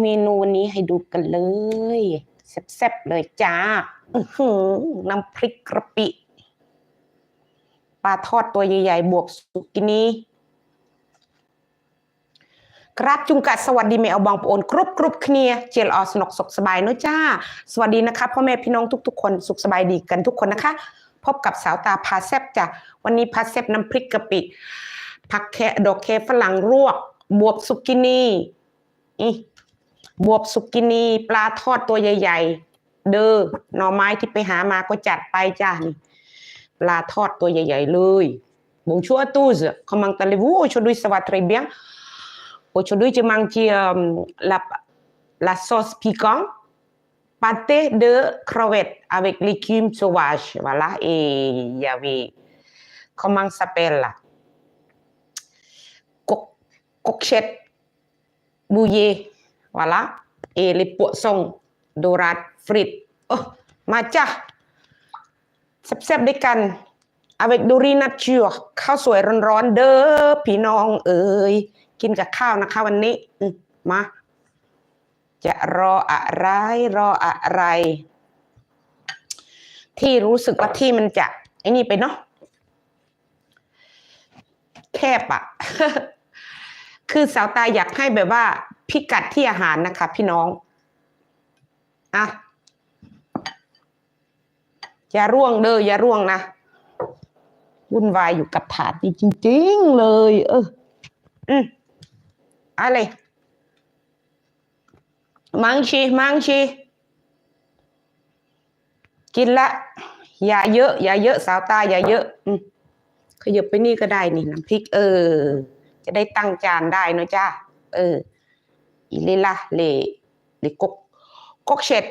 เมนูวันนี้ให้ดูกันเลยแซ่บๆเลยจ้าน้ำพริกกระปิปลาทอดตัวใหญ่ๆ บวกสุกินีครับจุงกัดสวัสดีแม่เอาบองปโอนกรุบกรุบเคลียเจลออสนกสุขสบายเนอะจ้า สวัสดีนะคะพ่อแม่พี่น้องทุก ๆ คนสุขสบายดีกันทุกคนนะคะ พบกับสาวตาพาแซบจ้ะวันนี้พาแซบน้ำพริกกะปิผักแคดอกแคฝรั่งรวก บวบสุกินีอี บวบสุกินีปลาทอดตัวใหญ่ ๆ เด้อหน่อไม้ที่ไปหามาก็จัดไปจ้านี่ปลาทอดตัวใหญ่ ๆ เลยบงชัวตู้เสืขมังตะเลวูโชดุยสวัสดีเบียงโอชดุยจะมังเจียลาลาซอสพีกอง pâté de crevettes avec légumes sauvages. Voilà. Et il y avait, comment ça s'appelle là Voilà, et les poissons dorés frites. Oh, มาจ้ะแซ่บๆด้วยกัน avec d o r i nature ข้าวสวยร้อนๆเด้อพี่น้องเอ๋ยกินกับข้าวนะคะวันนี้มมา จะรออะไรรออะไร ที่รู้สึกว่าที่มันจะไอ้นี่ไปเนาะแคบอะคือสาวตาอยากให้แบบว่า พิกัดที่อาหารนะคะ พี่น้องอะอย่าร่วงเด้ออย่าร่วงนะวุ่นวายอยู่กับถาดนี้จริง ๆ เลย เออ อืมอะไร มังชีมังชีกินละ อย่าเยอะ อย่าเยอะ สาวตา อย่าเยอะ อืมขยับไปนี่ก็ได้นี่น้ำพริก เออ จะได้ตั้งจานได้เนะจ้าเออ อีเลล่ะเลเลกกกกเช็ด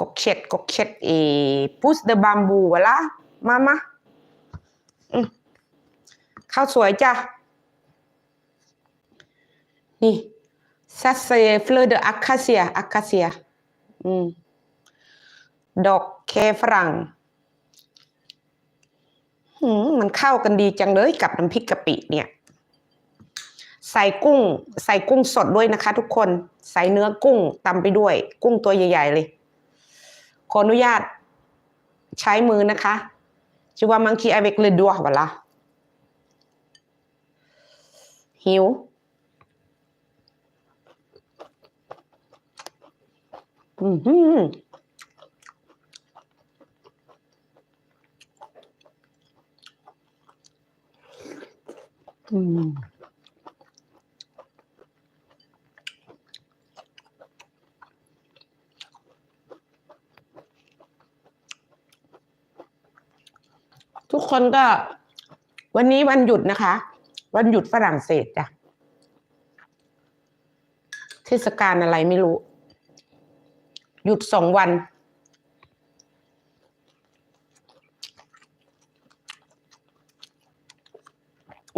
กกเช็ดกกเช็ดเอพุสเดบัมบูวะละมามาอืมข้าวสวยจ้ะ นี่ซัสเซฟลอร์เดอะคาเซียอะคาเซียอืม ดอกแคฝรั่งมันเข้ากันดีจังเลยกับน้ำพริกกะปิเนี่ย ใส่กุ้ง ใส่กุ้งสดด้วยนะคะ ทุกคนใส่เนื้อกุ้งตำไปด้วย กุ้งตัวใหญ่ ๆ เลย ขออนุญาตใช้มือนะคะ Tu vas manquer avec le doigt, voilà. หิว อือหืออืม ทุกคนก็ วันนี้วันหยุดนะคะ วันหยุดฝรั่งเศสจ้ะเทศกาลอะไรไม่รู้ หยุดสองวัน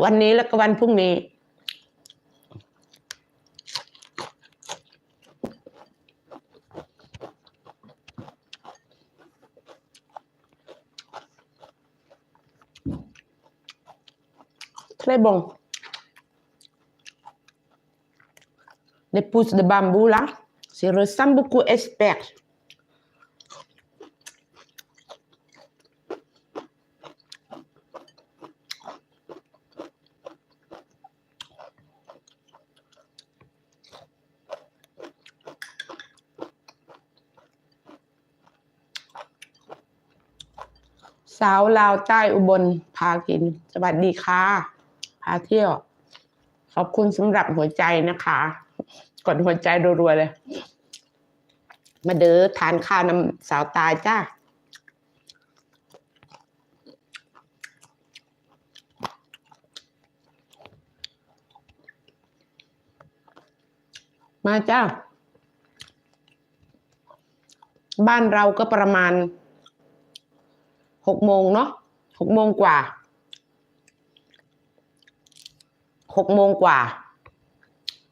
วันนี้แล้วก็วันพรุ่งนี้ Très bon. Les pousses de bambou là, ça ressemble beaucoup à asperges. สาวลาวใต้อุบลพากิน สวัสดีค่ะาเที่ยว ขอบคุณสำหรับหัวใจนะคะกดหัวใจรัวๆเลย มาเด้อทานข้าวน้ำสาวตายจ้ามาจ้า บ้านเราก็ประมาณหกโมงเนาะหกโมงกว่า หกโมงกว่า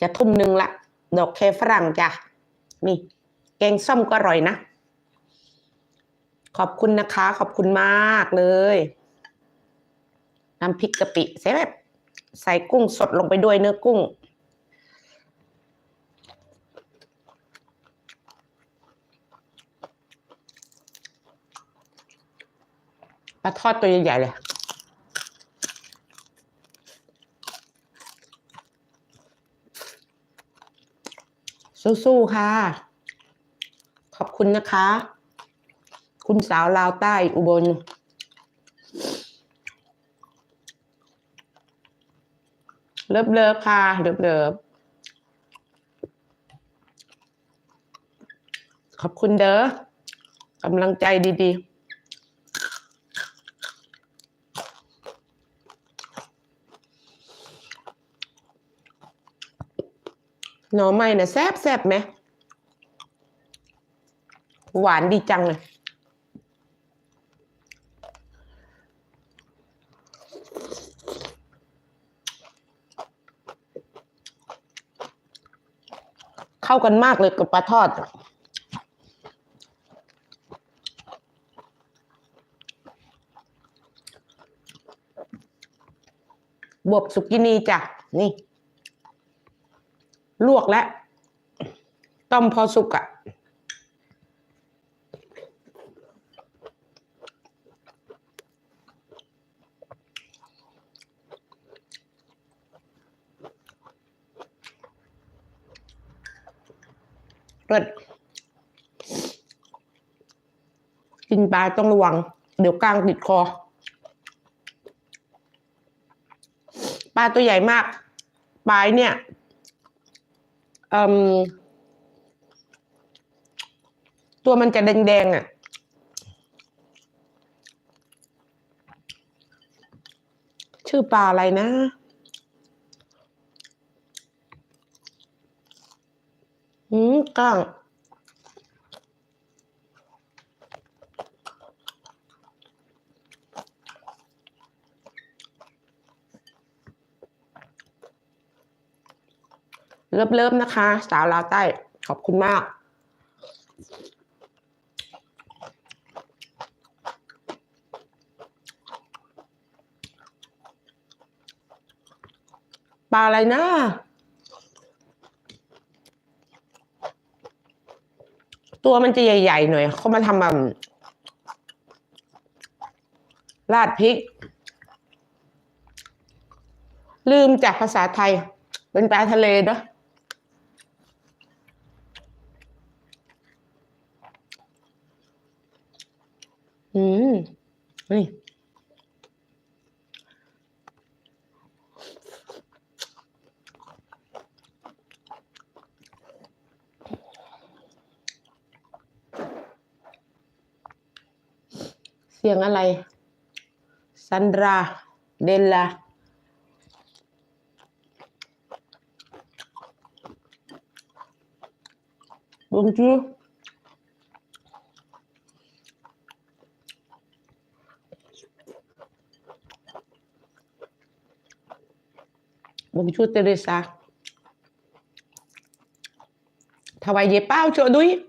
จะทุ่มหนึ่งละ ดอกเคฝรั่งจ้ะ นี่ แกงส้มก็อร่อยนะ ขอบคุณนะคะ ขอบคุณมากเลยน้ำพริกกะปิใส่แบบใส่กุ้งสดลงไปด้วยเนื้อกุ้ง ปลาทอดตัวใหญ่ๆเลย สู้ๆค่ะ ขอบคุณนะคะ คุณสาวลาวใต้อุบลเลิฟเลิฟค่ะเลิฟเลิฟขอบคุณเด้อกำลังใจดี ๆ หน่อไม้น่ะแซ่บแซ่บไหม หวานดีจังเลยเข้ากันมากเลยกับปลาทอดบวบสุกินีจ้ะ นี่ ลวกแล้ว ต้มพอสุกอะเลิศกินปลาต้องระวัง เดี๋ยวกลางติดคอ ปลาตัวใหญ่มาก ปลาเนี่ย ตัวมันจะแดงๆอะชื่อปลาอะไรนะ อืมก้าง เลิฟๆนะคะ สาวลาวใต้ขอบคุณมากปลาอะไรนะตัวมันจะใหญ่ๆหน่อยเขามาทำแบบราดพริก ลืมจากภาษาไทย เป็นปลาทะเลเนอะ อืมนี่เสียงอะไร ซันดรา เดลลา Bonjour. Bonjour Teresa. Travaillez pas aujourd'hui?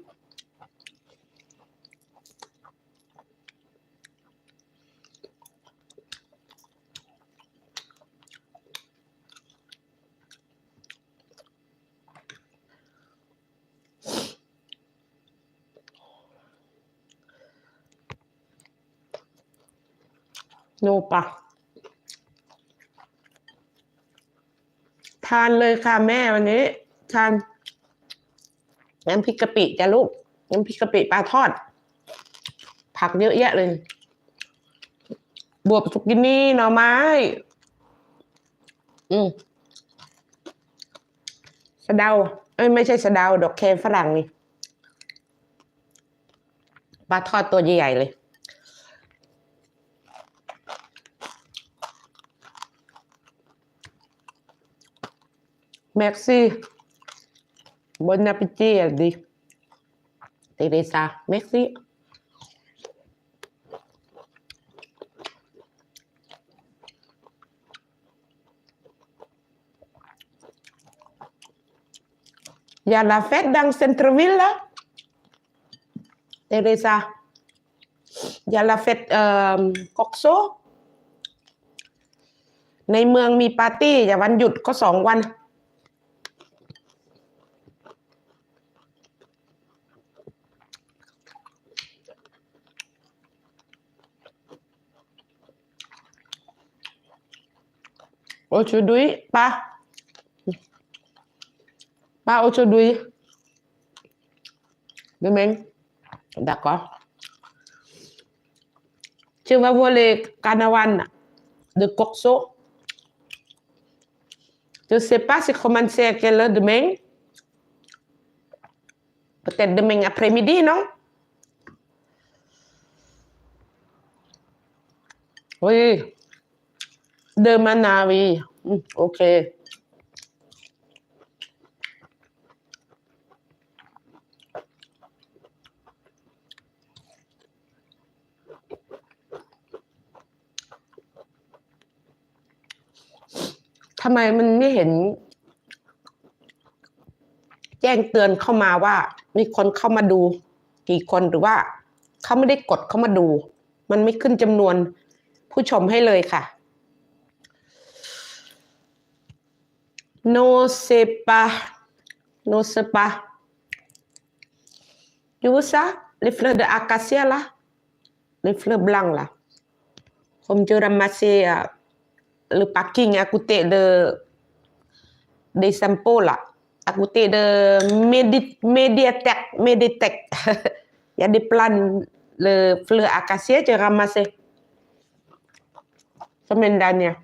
No ป ทานเลยค่ะแม่วันนี้ ทานน้ำพริกกะปิจ้ะลูกน้ำพริกกะปิปลาทอด ผักเยอะแยะเลยบวบสุกินี่หน่อไม้ อืมสะเดา เอ้ยไม่ใช่สะเดา ดอกแคฝรั่งนี่ปลาทอดตัวใหญ่ๆเลย Merci. Bon appétit, elle dit. Teresa, merci. Il y a la fête dans le centre-ville, là. Teresa. Il y a la fête euh, Kokso. ในเมืองมีปาร์ตี้ อย่าวันหยุดก็สองวัน aujourd'hui pas pas aujourd'hui demain d'accord. Tu vas voir les carnavals de Corso. Je sais pas si commencer à quelle heure demain. Peut-être demain après-midi non? Oui demain à oui Hmm, ok ทำไมมันไม่เห็น แจ้งเตือนเข้ามาว่า มีคนเข้ามาดู กี่คนหรือว่าเขาไม่ได้กดเข้ามาดู มันไม่ขึ้นจำนวนผู้ชมให้เลยค่ะ no sais pas no sais pas tu vois ça les fleurs de acacia là les fleurs blancs là comme je ramassais euh, le parking à côté de des samples là à côté de Médiathèque Médiathèque il y a des plants le fleur acacia j'ai ramassé semaine dernière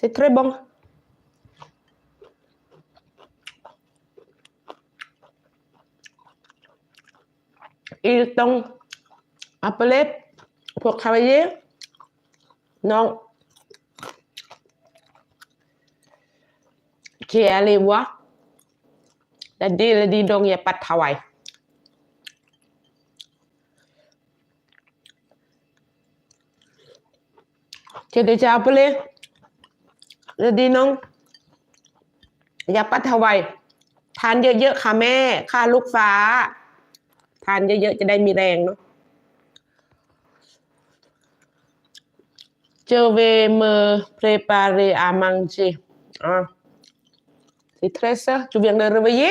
C'est très bon. Ils t'ont appelé pour travailler? Non. Tu es allé voir? La dit, la dit donc, il n'y a pas de travail. Tu es déjà appelé? แล้วดีน้องยาปัทวัทานเยอะๆค่ะแม่ค่าลูกฟ้า ทานเยอะๆจะได้มีแรงเนาะเจเวเมอเพรปาเรอามังจีอะสิเทรเซร์จูเวียงเดรเวเย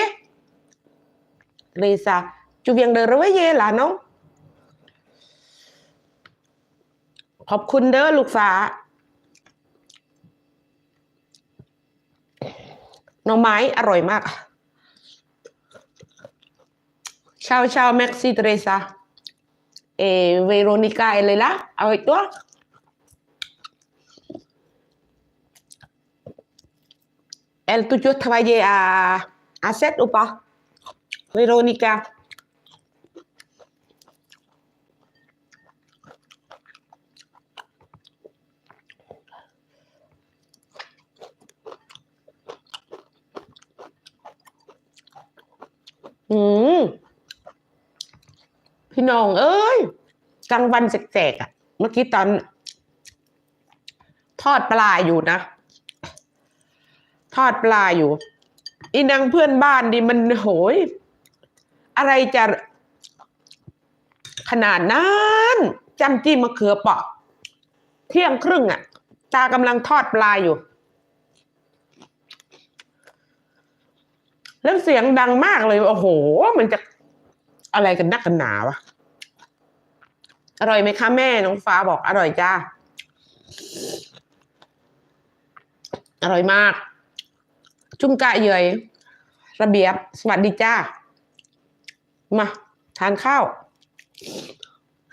เลซาจูเวียงเดรเวเยล่ะน้องขอบคุณเด้อลูกฟ้า น้อไม้อร่อยมากชาวชาวแม็กซี่เทรซาเอเวโรนิกาเอเลยละเอาไว้ตัวเอลตุจุดทวายเยอาอาเซตอุปะเวโรนิกา มพี่น้อง เอ้ยกลางวันแสกๆอะ เมื่อกี้ตอน ทอดปลาอยู่นะ ทอดปลาอยู่ อีนางเพื่อนบ้านดิมันโหย อะไรจะขนาดนั้นจำจี้มะเขือเปาะ เที่ยงครึ่งอะ ตากำลังทอดปลาอยู่ แล้วเสียงดังมากเลย โอ้โห มันจะอะไรกันนักกันหนาวะอร่อยไหมคะแม่น้องฟ้าบอกอร่อยจ้าอร่อยมาก จุ่มกะเยยระเบียบ สวัสดีจ้า มา ทานข้าว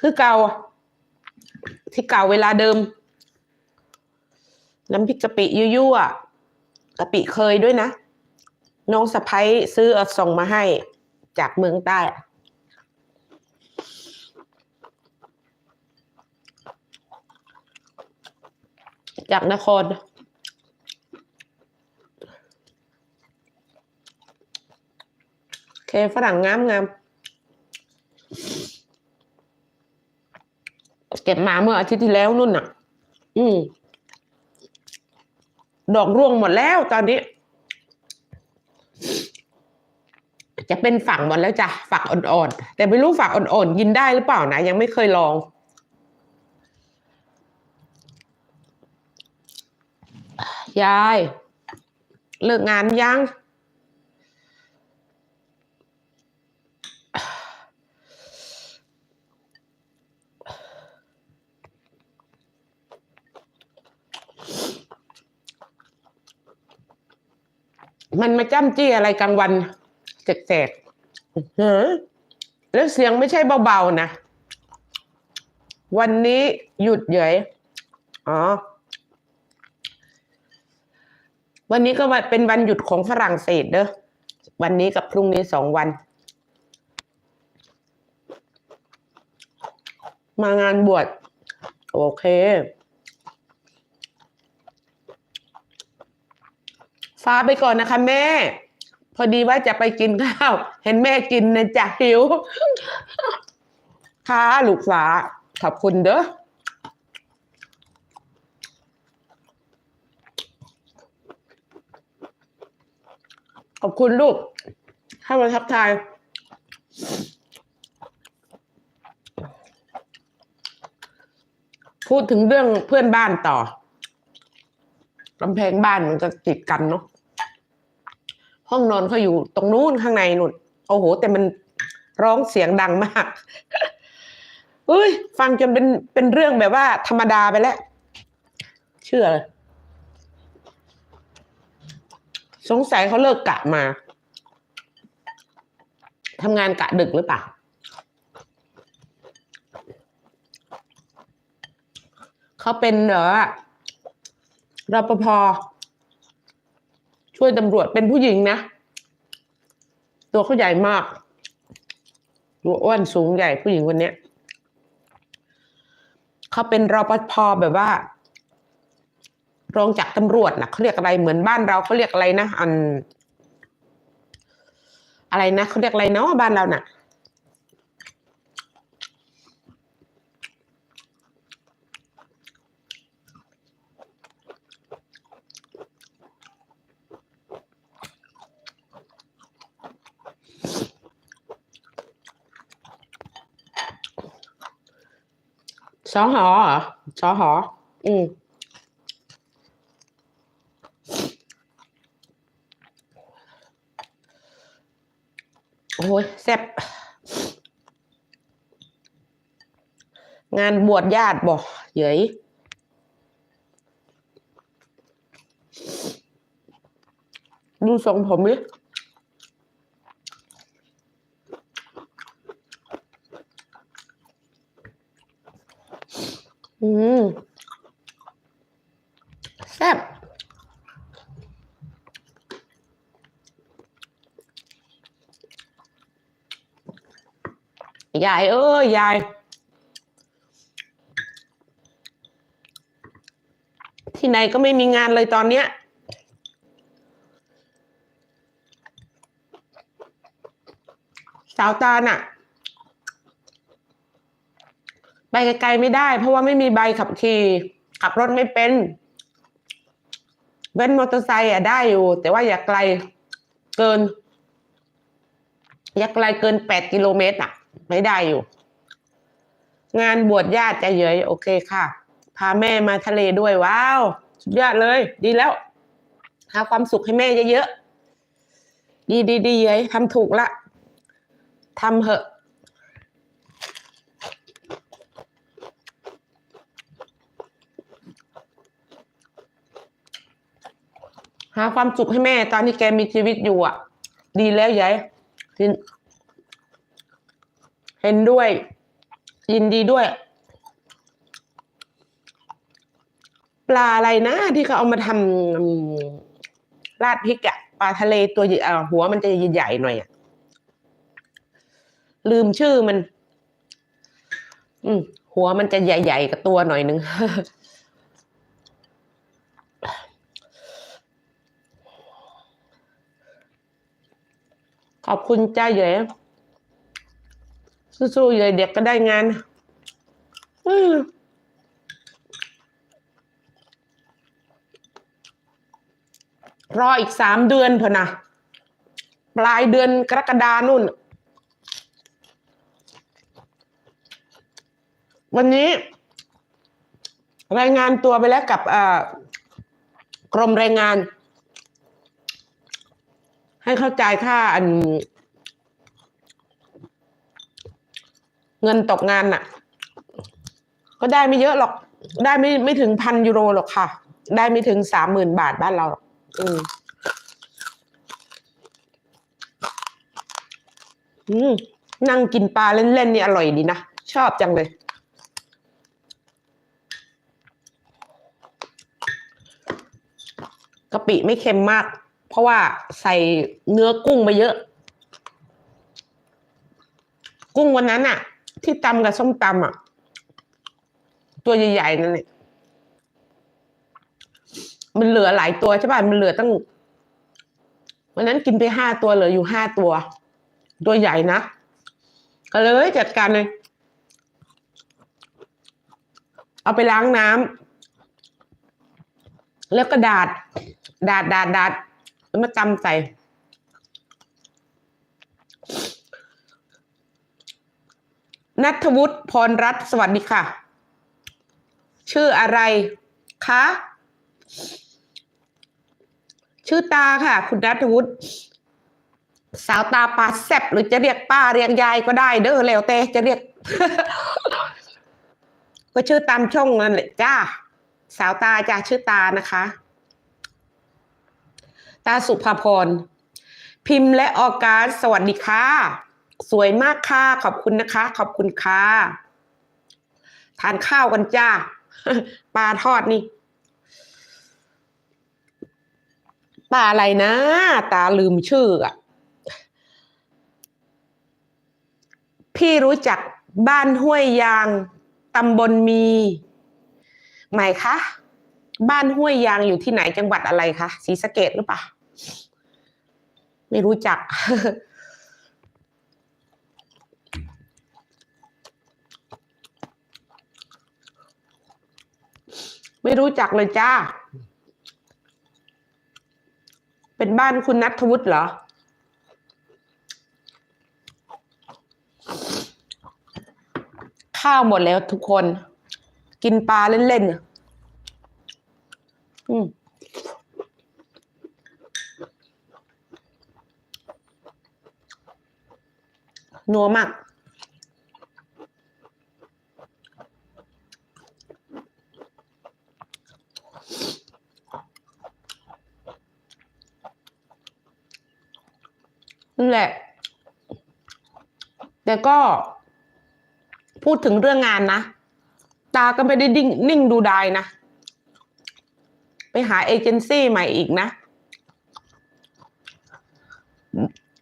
คือเก่าที่เก่าเวลาเดิม น้ำพริกกะปิยั่วๆกะปิเคยด้วยนะ น้องสะพ้ยซื้อส่งมาให้จากเมืองใต้ จากนคร เคฝรั่งงามงามเก็บมาเมื่ออาทิตย์ที่แล้วนู่นน่ะ อืม ดอกร่วงหมดแล้วตอนนี้ จะเป็นฝักหมดแล้วจ้ะฝักอ่อนๆแต่ไม่รู้ฝักอ่อนๆกินได้หรือเปล่านะ ยังไม่เคยลอง ยาย เลิกงานยังมันมาจ้ำจี้อะไรกลางวัน แสกๆเฮ้อแล้วเสียงไม่ใช่เบาๆนะ วันนี้หยุดเยยอ๋อ วันนี้ก็เป็นวันหยุดของฝรั่งเศสเด้อ วันนี้กับพรุ่งนี้สองวัน มางานบวช โอเคฟ้าไปก่อนนะคะแม่ พอดีว่าจะไปกินข้าว เห็นแม่กินนะจ๊ะหิว ค่ะลูกฟ้า ขอบคุณเด้อขอบคุณลูกให้มาทักทาย พูดถึงเรื่องเพื่อนบ้านต่อกำแพงบ้านมันจะติดกันเนาะ ห้องนอนเขาอยู่ตรงนู้นข้างในนู่น โอ้โห แต่มันร้องเสียงดังมากเอ้ย ฟังจนเป็นเป็นเรื่องแบบว่า ธรรมดาไปแล้ว เชื่อเลยสงสัยเขาเลิกกะมาทำงานกะดึกหรือเปล่าเขาเป็นเหรอรปภ ช่วยตำรวจเป็นผู้หญิงนะ ตัวเขาใหญ่มาก ตัวอ้วนสูงใหญ่ผู้หญิงคนนี้เขาเป็นรปภแบบว่ารองจากตำรวจนะเขาเรียกอะไรเหมือนบ้านเราเขาเรียกอะไรนะอัน อะไรนะเขาเรียกอะไรเนาะบ้านเราน่ะ อหอเหรอสอหอ อืมโอ้ยแซ่บงานบวชญาติบอกเยยดูทรงผมดิอืมแซ่บ ยาย เอ้ยยาย ที่ไหนก็ไม่มีงานเลยตอนเนี้ยสาวตาลน่ะไปไกลๆไม่ได้ เพราะว่าไม่มีใบขับขี่ ขับรถไม่เป็น เว้นมอเตอร์ไซค์อะได้อยู่ แต่ว่าอย่าไกลเกิน อย่าไกลเกินแปดกิโลเมตรอะ ไม่ได้อยู่ งานบวชญาติจะเยยโอเคค่ะ พาแม่มาทะเลด้วยว้าว สุดยอดเลย ดีแล้วหาความสุขให้แม่เยอะๆดีดีดีเยยทำถูกละทำเหอะหาความสุขให้แม่ตอนที่แกมีชีวิตอยู่อะ ดีแล้วยาย เห็นด้วย ยินดีด้วย ปลาอะไรนะที่เขาเอามาทำราดพริกอะปลาทะเลตัวใหญ่อ่าหัวมันจะใหญ่ๆหน่อยอะลืมชื่อมัน อืมหัวมันจะใหญ่ๆกับตัวหน่อยนึงขอบคุณจ้าเยย สู้ๆเหยเด็กก็ได้งานอืมรออีกสามเดือนเถอะนะปลายเดือนกรกฎานุ่น วันนี้ รายงานตัวไปแล้วกับกรมแรงงาน ให้เข้าใจค่าอัน เงินตกงานน่ะ ก็ได้ไม่เยอะหรอก ได้ไม่ไม่ถึงพันยูโรหรอกค่ะ ได้ไม่ถึงสามหมื่นบาทบ้านเราหรอกอืมอืมนั่งกินปลาเล่นๆนี่อร่อยดีนะ ชอบจังเลย กะปิไม่เค็มมาก เพราะว่าใส่เนื้อกุ้งไปเยอะ กุ้งวันนั้นอะ ที่ตำกับส้มตำอะ ตัวใหญ่ๆนั่นแหละมันเหลือหลายตัวใช่ป่ะมันเหลือตั้งวันนั้นกินไปห้าตัวเหลืออยู่ห้าตัว ตัวใหญ่นะก็เลยจัดการเลย เอาไปล้างน้ำแล้วก็ดาด ดาดดาดดาดแล้วมาตำใส่ นัทวุฒิพรรัตน์สวัสดีค่ะ ชื่ออะไรคะชื่อตาค่ะ คุณนัทวุฒิสาวตาปาแซบหรือจะเรียกป้าเรียกยายก็ได้เด้อแล้วแต่จะเรียก ก็ชื่อตามช่องนั่นแหละจ้าสาวตาจ้าชื่อตานะคะ ตาสุภาพรพิมพ์และออการสวัสดีค่ะ สวยมากค่ะ ขอบคุณนะคะ ขอบคุณค่ะ ทานข้าวกันจ้า ปลาทอดนี่ ปลาอะไรนะ ตาลืมชื่ออะ พี่รู้จักบ้านห้วยยางตำบลมี ไหมคะ บ้านห้วยยางอยู่ที่ไหนจังหวัดอะไรคะศรีสะเกดหรือเปล่า ไม่รู้จัก ไม่รู้จักเลยจ้า เป็นบ้านคุณนัทวุฒิเหรอ ข้าวหมดแล้วทุกคน กินปลาเล่นๆอืมนัวมาก แหละ แต่ก็พูดถึงเรื่องงานนะ ตาก็ไม่ได้ดิ่งนิ่งดูดายนะ ไปหาเอเจนซี่ใหม่อีกนะ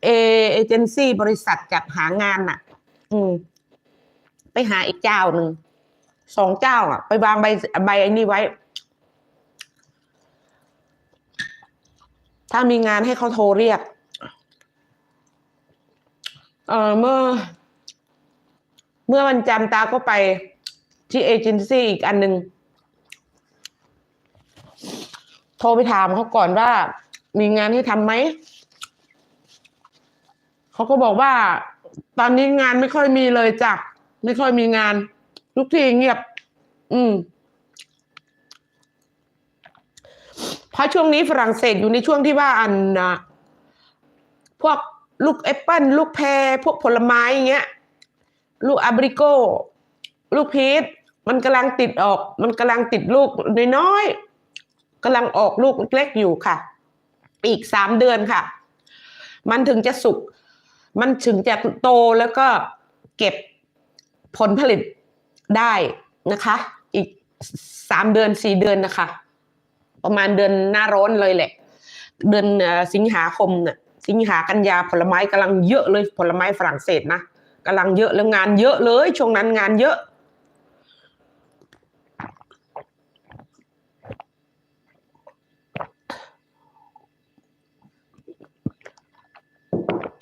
เอเอเจนซี่บริษัทจัดหางานน่ะ อืม ไปหาอีกเจ้าหนึ่ง สองเจ้า อะ ไปวางใบใบไอ้นี่ไว้ ถ้ามีงานให้เขาโทรเรียก เออเมื่อ เมื่อวันจันทร์ตาก็ไปที่เอเจนซี่อีกอันหนึ่งโทรไปถามเขาก่อนว่า มีงานให้ทำไหม เขาก็บอกว่า ตอนนี้งานไม่ค่อยมีเลยจ้ะไม่ค่อยมีงาน ทุกทีเงียบ อืมเพราะช่วงนี้ฝรั่งเศสอยู่ในช่วงที่ว่าอันนะพวก ลูกแอปเปิลลูกแพรพวกผลไม้อย่างเงี้ย ลูกอาบริโกลูกพีชมันกำลังติดออก มันกำลังติดลูกน้อยๆกำลังออกลูกเล็กๆอยู่ค่ะ อีกสามเดือนค่ะ มันถึงจะสุกมันถึงจะโตแล้วก็เก็บผลผลิตได้นะคะ อีกสามเดือนสี่เดือนนะคะ ประมาณเดือนหน้าร้อนเลยแหละ เดือนสิงหาคมเนี่ย สิงหากันยาผลไม้กำลังเยอะเลยผลไม้ฝรั่งเศสนะกำลังเยอะแล้วงานเยอะเลย ช่วงนั้นงานเยอะ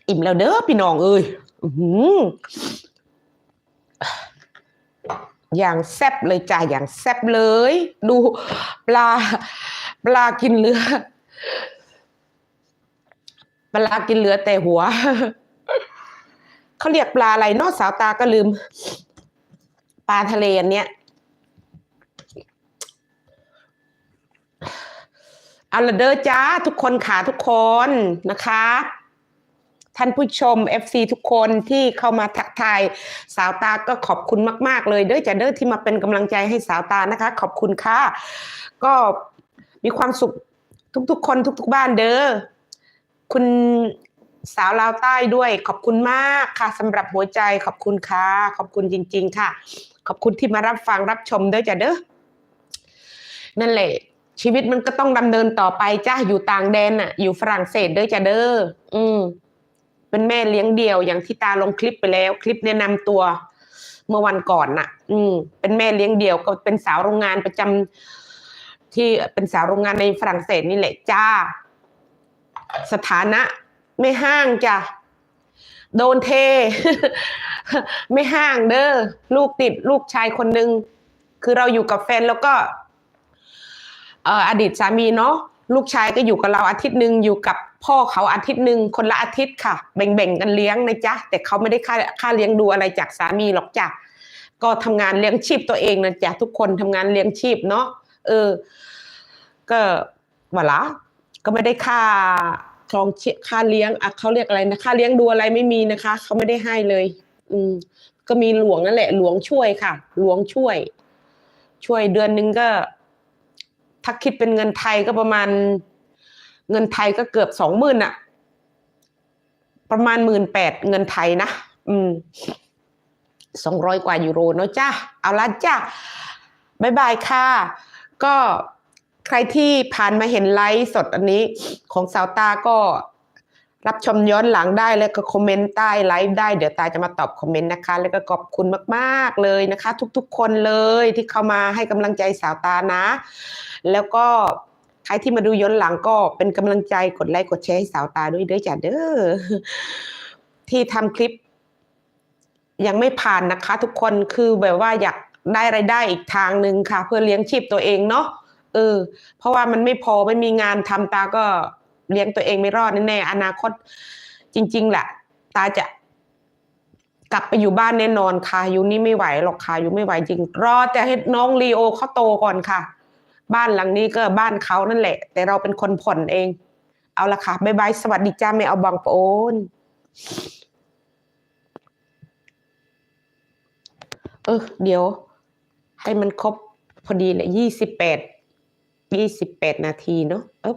อิ่มแล้วเด้อพี่น้องเอ้ยอื้อหืออย่างแซ่บเลยจ้าอย่างแซ่บเลย ดูปลา ปลากินเรือ ปลากินเหลือแต่หัว เขาเรียกปลาอะไรนอกสาวตาก็ลืม ปลาทะเลอันเนี้ยเอาละเด้อจ้าทุกคนค่ะทุกคนนะคะ ท่านผู้ชม FC ทุกคนที่เข้ามาทักทายสาวตาก็ขอบคุณมาก ๆ เลยเด้อจ้าเด้อที่มาเป็นกำลังใจให้สาวตานะคะ ขอบคุณค่ะ ก็มีความสุขทุก ๆ คนทุก ๆ บ้านเด้อ คุณสาวลาวใต้ด้วย ขอบคุณมากค่ะสำหรับหัวใจขอบคุณค่ะ ขอบคุณจริง ๆ ค่ะ ขอบคุณที่มารับฟังรับชมเด้อจ้าเด้อนั่นแหละ ชีวิตมันก็ต้องดำเนินต่อไปจ้าอยู่ต่างแดนน่ะอยู่ฝรั่งเศสเด้อจ้าเด้ออืมเป็นแม่เลี้ยงเดี่ยวอย่างที่ตาลงคลิปไปแล้ว คลิปแนะนำตัว เมื่อวันก่อนน่ะ อืม เป็นแม่เลี้ยงเดี่ยวก็เป็นสาวโรงงานประจำที่เป็นสาวโรงงานในฝรั่งเศสนี่แหละจ้า สถานะไม่ห้างจ้ะโดนเท ไม่ห้างเด้อลูกติดลูกชายคนหนึ่งคือเราอยู่กับแฟนแล้วก็เอออดีตสามีเนาะลูกชายก็อยู่กับเราอาทิตย์หนึ่งอยู่กับพ่อเขาอาทิตย์หนึ่งคนละอาทิตย์ค่ะ แบ่งๆกันเลี้ยงนะจ๊ะแต่เขาไม่ได้ค่าค่าเลี้ยงดูอะไรจากสามีหรอกจ้ะก็ทำงานเลี้ยงชีพตัวเองนะจ๊ะทุกคนทำงานเลี้ยงชีพเนาะเออ ก็ว่าละ ก็ไม่ได้ค่าครองชีพค่าเลี้ยงอะเขาเรียกอะไรนะค่าเลี้ยงดูอะไรไม่มีนะคะเขาไม่ได้ให้เลย อืม ก็มีหลวงนั่นแหละ หลวงช่วยค่ะ หลวงช่วย ช่วยเดือนนึงก็ถ้าคิดเป็นเงินไทยก็ประมาณ เงินไทยก็เกือบสองหมื่นอะประมาณหมื่นแปดเงินไทยนะอืมสองร้อยกว่ายูโรเนาะจ้าเอาละจ้าบายบายค่ะ ก็ ใครที่ผ่านมาเห็นไลฟ์สดอันนี้ของสาวตาก็รับชมย้อนหลังได้แล้วก็คอมเมนต์ใต้ไลฟ์ได้เดี๋ยวตาจะมาตอบคอมเมนต์นะคะ แล้วก็ขอบคุณมาก ๆเลยนะคะ ทุกๆ คนเลยที่เข้ามาให้กำลังใจสาวตานะ แล้วก็ใครที่มาดูย้อนหลังก็เป็นกำลังใจกดไลค์กดแชร์ให้สาวตาด้วยเด้อจ้ะเด้อที่ทำคลิป ยังไม่ผ่านนะคะ ทุกคนคือแบบว่าอยากได้ไรายได้อีกทางหนึ่งค่ะ เพื่อเลี้ยงชีพตัวเองเนาะ เออ เพราะว่ามันไม่พอไม่มีงานทำตาก็เลี้ยงตัวเองไม่รอดแน่ๆอนาคต จริงๆแหละตาจะกลับไปอยู่บ้านแน่นอนค่ะอยู่นี่ไม่ไหวหรอกค่ะอยู่ไม่ไหวจริง รอแต่ให้น้องลีโอเขาโตก่อนค่ะ บ้านหลังนี้ก็บ้านเขานั่นแหละ แต่เราเป็นคนผ่อนเอง เอาละค่ะบ๊ายบายสวัสดีจ้าไม่เอาบางโอนเออเดี๋ยว ให้มันครบพอดีเลยยี่สิบแปด ยี่สิบแปดนาทีเนาะเอ๊บ